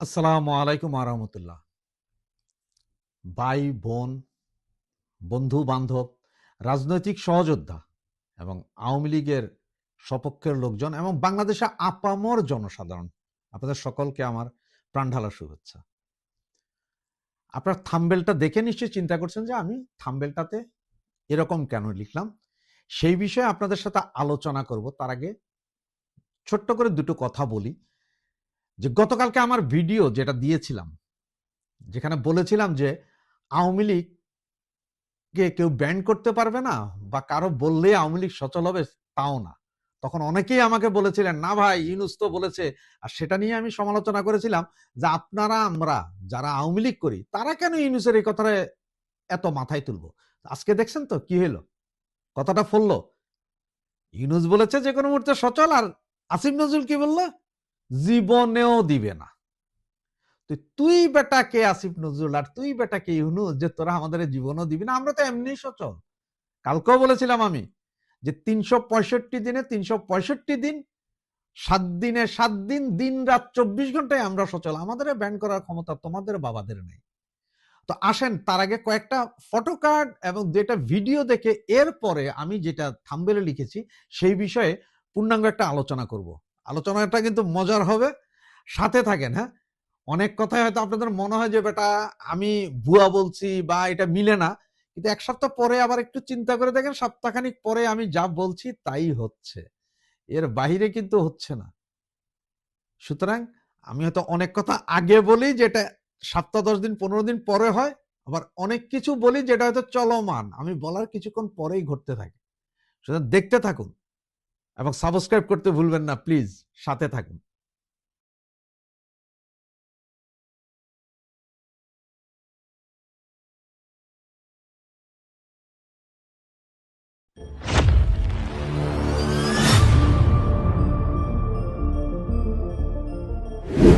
আসসালামু আলাইকুম আরহামতুল্লাহ ভাই, বোন, বন্ধু, বান্ধব, রাজনৈতিক সহযোদ্ধা এবং আওয়ামী লীগের সপক্ষের লোকজন এবং বাংলাদেশে আপামর জনসাধারণ, আপনাদের সকলকে আমার প্রাণঢালা শুভেচ্ছা। আপনার থাম্বেলটা দেখে নিশ্চয়ই চিন্তা করছেন যে আমি থাম্বেলটাতে এরকম কেন লিখলাম? সেই বিষয়ে আপনাদের সাথে আলোচনা করব। তার আগে ছোট্ট করে দুটো কথা বলি। যে গতকালকে আমার ভিডিও যেটা দিয়েছিলাম, যেখানে বলেছিলাম যে আওয়ামী লীগকে কেউ ব্যান্ড করতে পারবে না বা কারও বললে আওয়ামী লীগ সচল হবে তাও না। তখন অনেকেই আমাকে বলেছিলেন, না ভাই, ইউনুস তো বলেছে। আর সেটা নিয়ে আমি সমালোচনা করেছিলাম যে আপনারা, আমরা যারা আওয়ামী লীগ করি, তারা কেন ইউনুসের এই কথাটা এত মাথায় তুলবো? আজকে দেখছেন তো কি হলো কথাটা ফললো। ইউনুস বলেছে যে কোনো মুহূর্তে সচল, আর আসিফ নজরুল কি বলল? জীবনেও দিবে না। তুই বেটা কে আসিফ নজরুল আর তুই বেটা কে ইউনুস যে তোরা আমাদের জীবনও দিবি না? আমরা তো এমনি সচল। কালকেও বলেছিলাম আমি যে তিনশো পঁয়ষট্টি দিনে তিনশো পঁয়ষট্টি দিন, সাত দিনে সাত দিন দিন রাত চব্বিশ ঘন্টায় আমরা সচল। আমাদের ব্যান করার ক্ষমতা তোমাদের বাবাদের নেই। তো আসেন, তার আগে কয়েকটা ফটো কার্ড এবং দুটা ভিডিও দেখে এরপরে আমি যেটা থাম্বেলে লিখেছি, সেই বিষয়ে পূর্ণাঙ্গ একটা আলোচনা করব। আলোচনাটা কিন্তু মজার হবে। সাথে থাকেন হ্যাঁ? অনেক কথাই হয়তো আপনাদের মনে হয় যে, বেটা, আমি ভুয়া বলছি বা এটা মিলে না। কিন্তু এক সপ্তাহ পরে আবার একটু চিন্তা করে দেখেন, সপ্তাহখানিক পরে আমি যা বলছি তাই হচ্ছে। এর বাহিরে কিন্তু হচ্ছে না। সুতরাং আমি হয়তো অনেক কথা আগে বলি যেটা সপ্তাহ, দশ দিন, পনেরো দিন পরে হয়। আবার অনেক কিছু বলি যেটা হয়তো চলমান। আমি বলার কিছুক্ষণ পরেই ঘটতে থাকে। সুতরাং দেখতে থাকুন। এবং সাবস্ক্রাইব করতে ভুলবেন না প্লিজ সাথে থাকুন।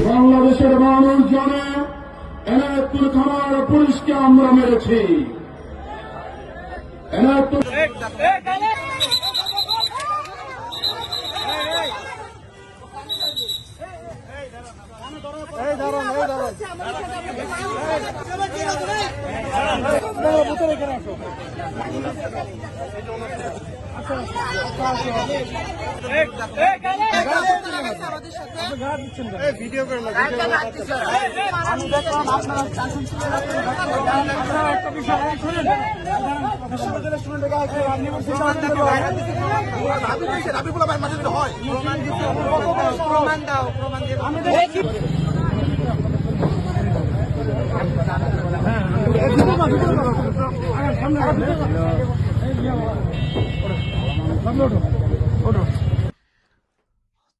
বাংলাদেশের মানুষ জানে এনায়তুল খামার পুলিশকে আমরা মেরেছি। এনায়তুল আমি দেখলাম আপনারা একটা বিষয় শুনেন বলছেন প্রমাণ দাও প্রমাণ দিয়ে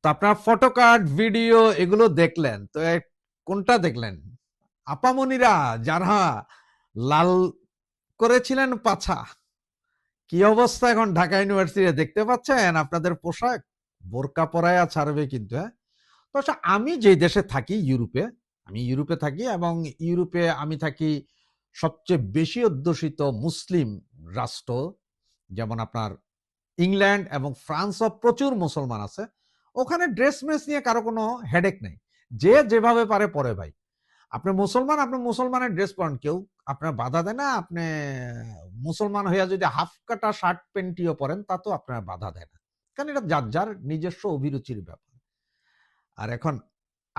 তো আপনার ফটো কার্ড ভিডিও এগুলো দেখলেন তো কোনটা দেখলেন? আপামনিরা যারা লাল করেছিলেন পাছা কি অবস্থা এখন? ঢাকা ইউনিভার্সিটি দেখতে পাচ্ছেন? আপনাদের পোশাক বোরকা পরায়া ছাড়বে কিন্তু হ্যাঁ? তো আচ্ছা, আমি যে দেশে থাকি ইউরোপে আমি ইউরোপে থাকি এবং ইউরোপে আমি থাকি সবচেয়ে বেশি অধ্যুষিত মুসলিম রাষ্ট্র, যেমন আপনার ইংল্যান্ড এবং ফ্রান্সও প্রচুর মুসলমান আছে। ওখানে ড্রেস মেস নিয়ে কারও কোনো হেডেক নেই। যে যেভাবে পারে পরে ভাই। আপনি মুসলমান, আপনি মুসলমানের ড্রেস পরেন। কেউ আপনার বাধা দেয় না, আপনি মুসলমান হইয়া যদি হাফ কাটা শার্ট, প্যান্টিও পরেন, তা তো আপনার বাধা দেয় না। কারণ এটা যার যার নিজস্ব অভিরুচির ব্যাপার। আর এখন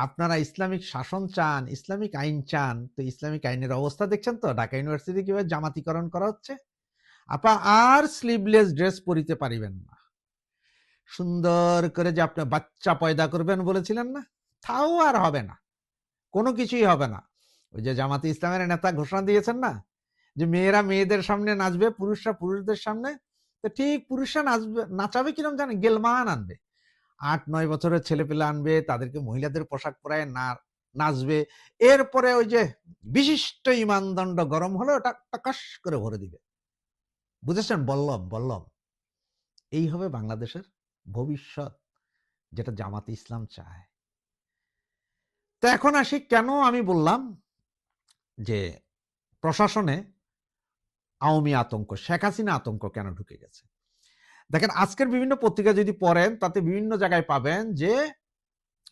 আপনারা ইসলামিক শাসন চান, ইসলামিক আইন চান, তো ইসলামিক আইনের অবস্থা দেখছেন তো? ঢাকা ইউনিভার্সিটি কীভাবে জামাতিকরণ করা হচ্ছে? আপা, আর স্লিভলেস ড্রেস পরিতে পারিবেন না। সুন্দর করে যে আপনি বাচ্চা পয়দা করবেন বলেছিলেন না? তাও আর হবে না। কোনো কিছুই হবে না। ওই যে জামাতে ইসলামের নেতা ঘোষণা দিয়েছেন না? যে মেয়েরা মেয়েদের সামনে নাচবে, পুরুষরা পুরুষদের সামনে, তো ঠিক পুরুষরা নাচবে, নাচাবে কিরম জানে গেলমান আনবে। আট নয় বছরের ছেলে পেলে আনবে, তাদেরকে মহিলাদের পোশাক পরায় না, নাচবে। এরপরে ওই যে বিশিষ্ট ইমানদণ্ড গরম হলে, ওটা টাকাস করে ভরে দিবে। বুঝেছেন? বল্লভ বল্লভ। এই হবে বাংলাদেশের ভবিষ্যৎ, যেটা জামাতে ইসলাম চায়। তো এখন আসি, কেন আমি বললাম যে প্রশাসনে আওয়ামী আতঙ্ক, শেখ হাসিনা আতঙ্ক কেন ঢুকে গেছে? দেখেন, আজকের বিভিন্ন পত্রিকা যদি পড়েন, তাতে বিভিন্ন জায়গায় পাবেন যে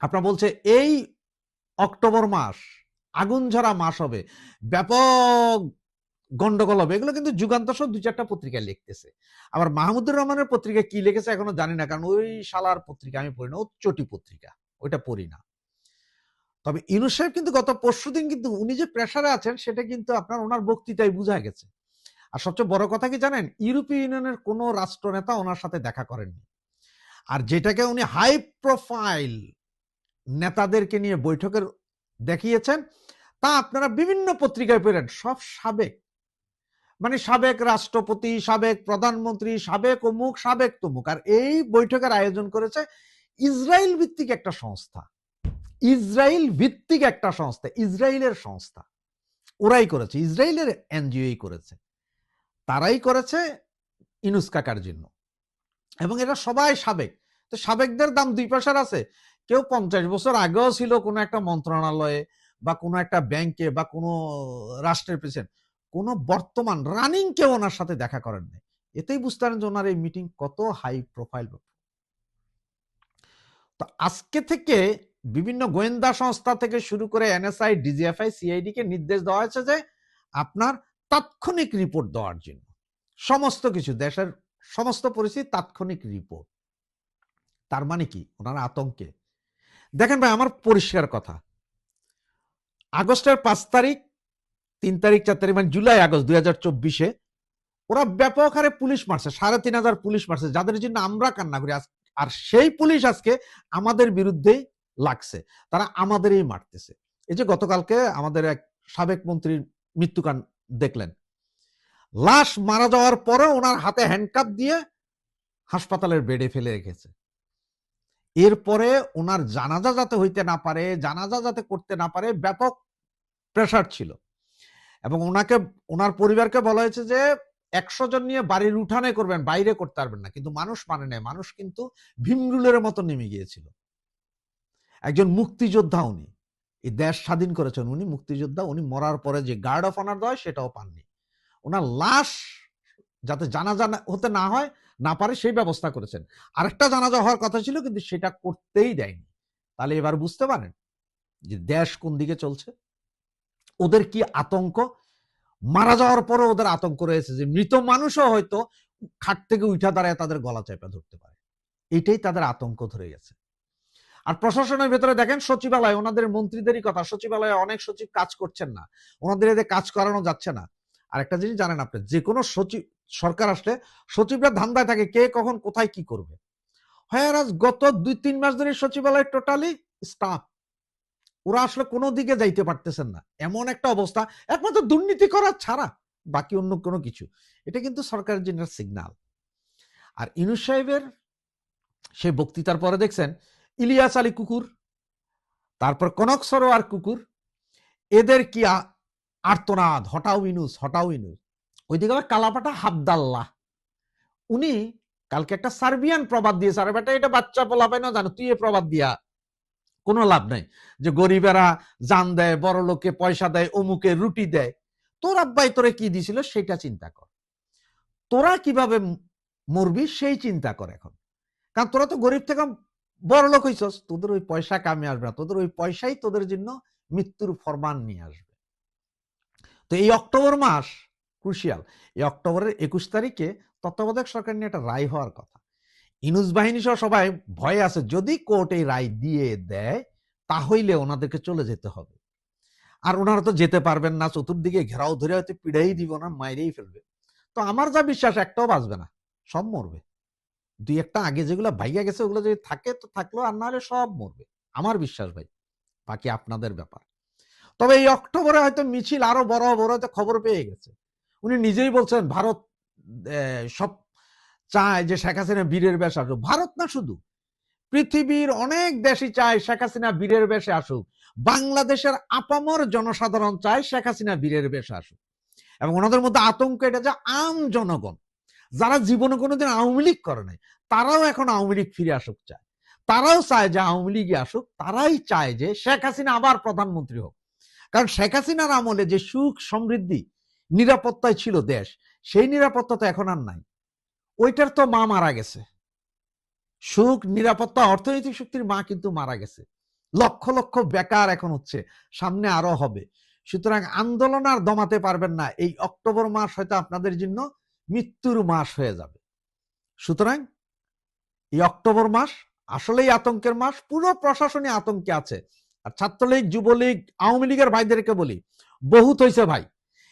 আপনার বলছে, এই অক্টোবর মাস আগুন ঝরা মাস হবে, ব্যাপক গন্ডগোল হবে। এগুলো কিন্তু যুগান্ত সহ দু চারটা পত্রিকায় লিখতেছে। আবার মাহমুদুর রহমানের পত্রিকা কি লিখেছে এখনও জানি না, কারণ ওই শালার পত্রিকা আমি পড়ি না ও চটি পত্রিকা, ওইটা পড়ি না। তবে ইউনুস সাহেব কিন্তু গত পরশু দিন কিন্তু উনি যে প্রেসারে আছেন, সেটা কিন্তু আপনার ওনার বক্তৃতায় বোঝা গেছে। আর সবচেয়ে বড় কথা কি জানেন? ইউরোপীয় ইউনিয়নের কোনো রাষ্ট্রনেতা ওনার সাথে দেখা করেননি। আর যেটাকে উনি হাই প্রোফাইল নেতাদেরকে নিয়ে বৈঠকের দেখিয়েছেন, তা আপনারা বিভিন্ন পত্রিকায় পেলেন। সব সাবেক। মানে সাবেক রাষ্ট্রপতি, সাবেক প্রধানমন্ত্রী, সাবেক অমুক, সাবেক তমুক। আর এই বৈঠকের আয়োজন করেছে ইসরায়েল ভিত্তিক একটা সংস্থা। ইসরায়েল ভিত্তিক একটা সংস্থা। ইসরায়েলের সংস্থা। ওরাই করেছে। ইসরায়েলের এনজিওই করেছে। তারাই করেছে ইনুস কাকার জন্য। এবং এটা সবাই সাবেক। তো সাবেকদের দাম দুই পয়সার আছে। কেউ পঞ্চাশ বছর আগেও ছিল কোনো একটা মন্ত্রণালয়ে বা কোনো একটা ব্যাংকে বা কোনো রাষ্ট্রের প্রেসিডেন্ট। কোনো বর্তমান রানিং কেউ ওনার সাথে দেখা করেন নাই। এতেই বুঝতে পারেন যে ওনার এই মিটিং কত হাই প্রোফাইল তো আজকে থেকে বিভিন্ন গোয়েন্দা সংস্থা থেকে শুরু করে এনএসআই ডিজিএফআই সিআইডি কে নির্দেশ দেওয়া হয়েছে যে আপনার তাৎক্ষণিক রিপোর্ট দেওয়ার জন্য। সমস্ত কিছু, দেশের সমস্ত পরিস্থিতি তাৎক্ষণিক রিপোর্ট তার মানে কি? ওনারা আতঙ্কে। দেখেন ভাই, আমার পরিষ্কার কথা। আগস্টের পাঁচ তারিখ, তিন তারিখ, চার তারিখ মানে জুলাই, আগস্ট দুই হাজার ওরা ব্যাপক হারে পুলিশ মারছে, সাড়ে তিন হাজার পুলিশ মারছে, যাদের জন্য আমরা কান্না করি। আর সেই পুলিশ আজকে আমাদের বিরুদ্ধেই লাগছে, তারা আমাদেরই মারতেছে। এই যে গতকালকে আমাদের এক সাবেক মন্ত্রীর মৃত্যুকাণ্ড দেখলেন। লাশ মারা যাওয়ার পরে ওনার হাতে হ্যান্ডকাপ দিয়ে হাসপাতালের বেডে ফেলে রেখেছে। এরপরে ওনার জানাজা যাতে হইতে না পারে, জানাজা যাতে করতে না পারে, ব্যাপক প্রেশার ছিল। এবং ওনাকে, ওনার পরিবারকে বলা হয়েছে যে, একশো জন নিয়ে বাড়ির উঠানে করবেন, বাইরে করতে পারবেন না। কিন্তু মানুষ মানে নেয় মানুষ কিন্তু ভীমরুলের মতো নেমে গিয়েছিল। একজন মুক্তিযোদ্ধা উনি। এই দেশ স্বাধীন করেছেন উনি, মুক্তিযোদ্ধা, উনি মরার পরে যে গার্ড অফ অনার দেওয়া সেটাও পাননি। ওনার লাশ যাতে জানাজা হতে না হয়, না পারে সেই ব্যবস্থা করেছেন। আরেকটা জানাজা হওয়ার কথা ছিল, কিন্তু সেটা করতেই দেয়নি। তাহলে এবার বুঝতে পারেন যে দেশ কোন দিকে চলছে? ওদের কি আতঙ্ক? মারা যাওয়ার পরে ওদের আতঙ্ক রয়েছে যে মৃত মানুষও হয়তো খাট থেকে উঠা দাঁড়ায় তাদের গলা চেপে ধরতে পারে। এটাই তাদের আতঙ্ক ধরে গেছে। আর প্রশাসনের ভেতরে দেখেন সচিবালয়, ওনাদের মন্ত্রীদেরই কথা। সচিবালয়ে অনেক সচিব কাজ করছেন না। ওনাদের এদের কাজ করানো যাচ্ছে না। আর একটা জিনিস জানেন আপনি, যে কোনো সচিব, সরকার আসলে সচিবরা ধান্দায় থাকে কে কখন কোথায় কি করবে। হ্যাঁ রাজ, গত দুই, তিন মাস ধরে সচিবালয় টোটালি স্টাফ। ওরা আসলে কোনো দিকে যাইতে পারতেছেন না। এমন একটা অবস্থা, একমাত্র দুর্নীতি করা ছাড়া বাকি অন্য কোনো কিছু। এটা কিন্তু সরকারের জন্য সিগনাল আর ইনুস সাহেবের সেই বক্তৃতার পরে দেখছেন ইলিয়াস আলী কুকুর, তারপর কনক সরোয়ার কুকুর, এদের কি আর্তনাদ হটাও ইনুস হটাও ইনুস ওইদিকে আবার কালাপাটা হাবদাল্লাহ। উনি কালকে একটা সার্বিয়ান প্রবাদ দিয়ে আরে বেটা, এটা বাচ্চা পোলা পায় না জানো? তুই এ প্রবাদ দিয়া। কোনো লাভ নাই। যে গরিবেরা জান দেয়, বড় লোকে পয়সা দেয় অমুকে রুটি দেয়। তোর আব্বাই তোরে কি দিছিল সেটা চিন্তা কর। তোরা কীভাবে মরবি সেই চিন্তা কর এখন। কারণ তোরা তো গরিব থেকে বড় লোক হইছস, তোদের ওই পয়সা কামে আসবে না। তোদের ওই পয়সাই তোদের জন্য মৃত্যুর ফরমান নিয়ে আসবে। তো এই অক্টোবর মাস ক্রুশিয়াল এই অক্টোবরের একুশ তারিখে তত্ত্বাবধায়ক সরকার নিয়ে একটা রায় হওয়ার কথা। ইনুস বাহিনী সহ সবাই ভয়ে আছে, যদি কোর্ট এই রায় দিয়ে দেয় তাহলে ওনাদেরকে চলে যেতে হবে। আর ওনারা তো যেতে পারবেন না, চতুর্দিকে ঘেরাও ধরে হয়তো পিড়াই দিব না, মাইরেই ফেলবে। তো আমার যা বিশ্বাস, একটাও বাঁচবে না, সব মরবে। দুই একটা আগে যেগুলো ভাইয়া গেছে, ওগুলো যদি থাকে, তো থাকল, আর না হলে সব মরবে। আমার বিশ্বাস ভাই, বাকি আপনাদের ব্যাপার। তবে এই অক্টোবরে হয়তো মিছিল আরও বড় বড় হয়তো খবর পেয়ে গেছে। উনি নিজেই বলছেন, ভারত সব চায় যে শেখ হাসিনা বীরের বেশ আসুক। ভারত না শুধু, পৃথিবীর অনেক দেশই চায় শেখ হাসিনা বীরের বেশে আসুক। বাংলাদেশের আপামর জনসাধারণ চায় শেখ হাসিনা বীরের বেশে আসুক। এবং ওনাদের মধ্যে আতঙ্ক এটা যে আম জনগণ। যারা জীবনে কোনোদিন আওয়ামী লীগ করে নাই, তারাও এখন আওয়ামী লীগ ফিরে আসুক চায়। তারাও চায় যে আওয়ামী লীগে আসুক, তারাই চায় যে শেখ হাসিনা আবার প্রধানমন্ত্রী হোক। কারণ শেখ হাসিনার আমলে যে সুখ সমৃদ্ধি, নিরাপত্তায় ছিল দেশ, সেই নিরাপত্তা তো এখন আর নাই। ওইটার তো মা মারা গেছে। সুখ, নিরাপত্তা, অর্থনৈতিক শক্তির মা কিন্তু মারা গেছে। লক্ষ লক্ষ বেকার এখন হচ্ছে, সামনে আরও হবে। সুতরাং আন্দোলন আর দমাতে পারবেন না। এই অক্টোবর মাস হয়তো আপনাদের জন্য মৃত্যুর মাস হয়ে যাবে। সুতরাং এই অক্টোবর মাস আসলেই আতঙ্কের মাস, পুরো প্রশাসনে আতঙ্কে আছে। আর ছাত্রলীগ, যুবলীগ, আওয়ামী লীগের ভাইদেরকে বলি, বহুত হয়েছে ভাই।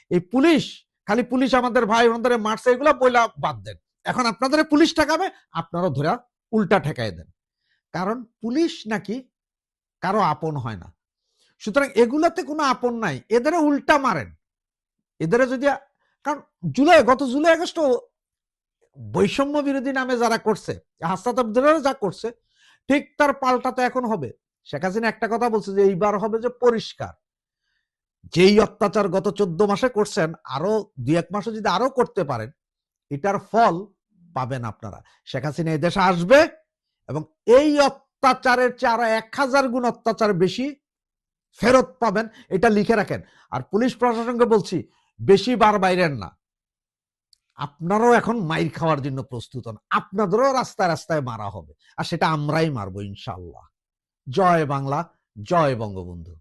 এই পুলিশ, খালি পুলিশ আমাদের ভাই বোনদের মারছে, এগুলো বইলা বাদ দেন। এখন আপনাদের পুলিশ ঠেকাবে, আপনারা ধরে উল্টা ঠেকাই দেন। কারণ পুলিশ নাকি কারও আপন হয় না। সুতরাং এগুলাতে কোনো আপন নাই। এদের উল্টা মারেন। এদের যদি কারণ জুলাই, গত জুলাই, আগস্ট বৈষম্য বিরোধী নামে যারা করছে হাসনাত আবদুল্লাহ যা করছে, ঠিক তার পাল্টা তো এখন হবে। শেখ হাসিনা একটা কথা বলছে যে, এইবার হবে যে পরিষ্কার। যেই অত্যাচার গত চোদ্দ মাসে করছেন, আরও দুই এক মাসে যদি আরও করতে পারেন, এটার ফল পাবেন আপনারা। শেখ হাসিনা দেশে আসবে এবং এই অত্যাচারের চেয়ে আরও এক হাজার গুণ অত্যাচার বেশি ফেরত পাবেন, এটা লিখে রাখেন। আর পুলিশ প্রশাসনকে বলছি বেশি বার বাইরেন না। আপনারও এখন মাইর খাওয়ার জন্য প্রস্তুত হন। আপনাদেরও রাস্তায় রাস্তায় মারা হবে। আর সেটা আমরাই মারবো ইনশাল্লাহ। জয় বাংলা, জয় বঙ্গবন্ধু।